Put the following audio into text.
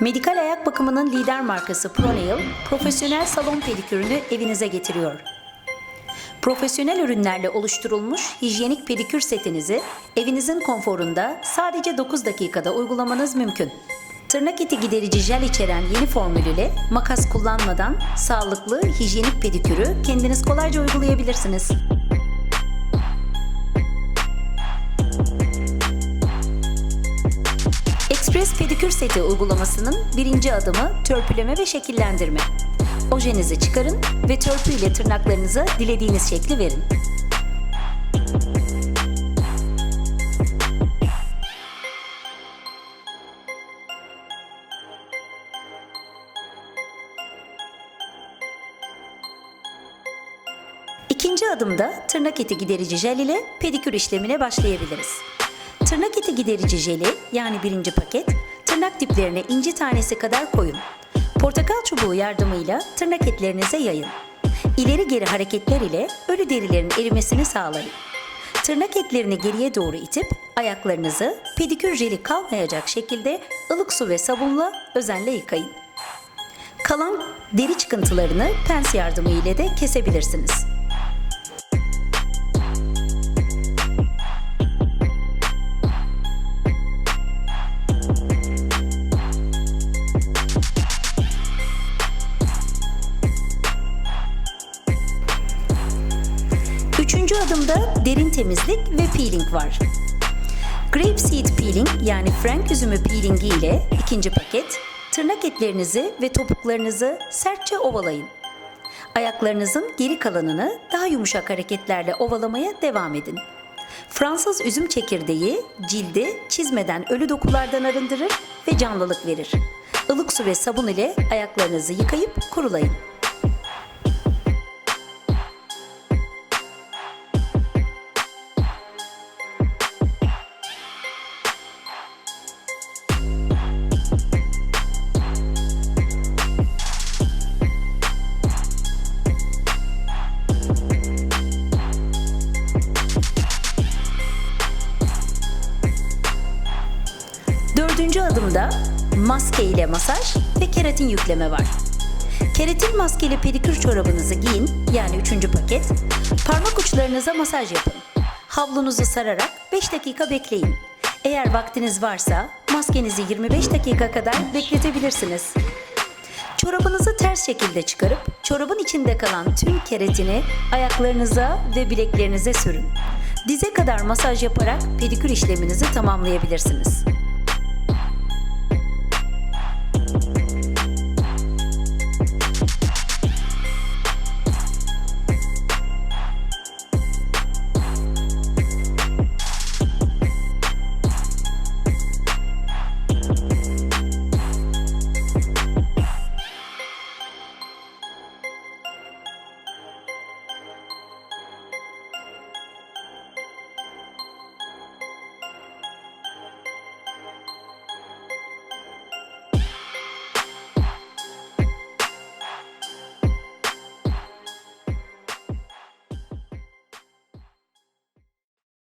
Medikal ayak bakımının lider markası Pronail, profesyonel salon pedikürünü evinize getiriyor. Profesyonel ürünlerle oluşturulmuş hijyenik pedikür setinizi evinizin konforunda sadece 9 dakikada uygulamanız mümkün. Tırnak eti giderici jel içeren yeni formül ile makas kullanmadan sağlıklı, hijyenik pedikürü kendiniz kolayca uygulayabilirsiniz. Express pedikür seti uygulamasının birinci adımı törpüleme ve şekillendirme. Ojenizi çıkarın ve törpü ile tırnaklarınıza dilediğiniz şekli verin. İkinci adımda tırnak eti giderici jel ile pedikür işlemine başlayabiliriz. Tırnak eti giderici jeli yani birinci paket tırnak diplerine inci tanesi kadar koyun. Portakal çubuğu yardımıyla tırnak etlerinize yayın. İleri geri hareketler ile ölü derilerin erimesini sağlayın. Tırnak etlerini geriye doğru itip ayaklarınızı pedikür jeli kalmayacak şekilde ılık su ve sabunla özenle yıkayın. Kalan deri çıkıntılarını pens yardımı ile de kesebilirsiniz. Adımda derin temizlik ve peeling var. Grape seed peeling yani frank üzümü peelingi ile ikinci paket tırnak etlerinizi ve topuklarınızı sertçe ovalayın. Ayaklarınızın geri kalanını daha yumuşak hareketlerle ovalamaya devam edin. Fransız üzüm çekirdeği cildi çizmeden ölü dokulardan arındırır ve canlılık verir. Ilık su ve sabun ile ayaklarınızı yıkayıp kurulayın. Dördüncü adımda maske ile masaj ve keratin yükleme var. Keratin maskeli pedikür çorabınızı giyin, yani üçüncü paket. Parmak uçlarınıza masaj yapın. Havlunuzu sararak 5 dakika bekleyin. Eğer vaktiniz varsa maskenizi 25 dakika kadar bekletebilirsiniz. Çorabınızı ters şekilde çıkarıp çorabın içinde kalan tüm keratini ayaklarınıza ve bileklerinize sürün. Dize kadar masaj yaparak pedikür işleminizi tamamlayabilirsiniz.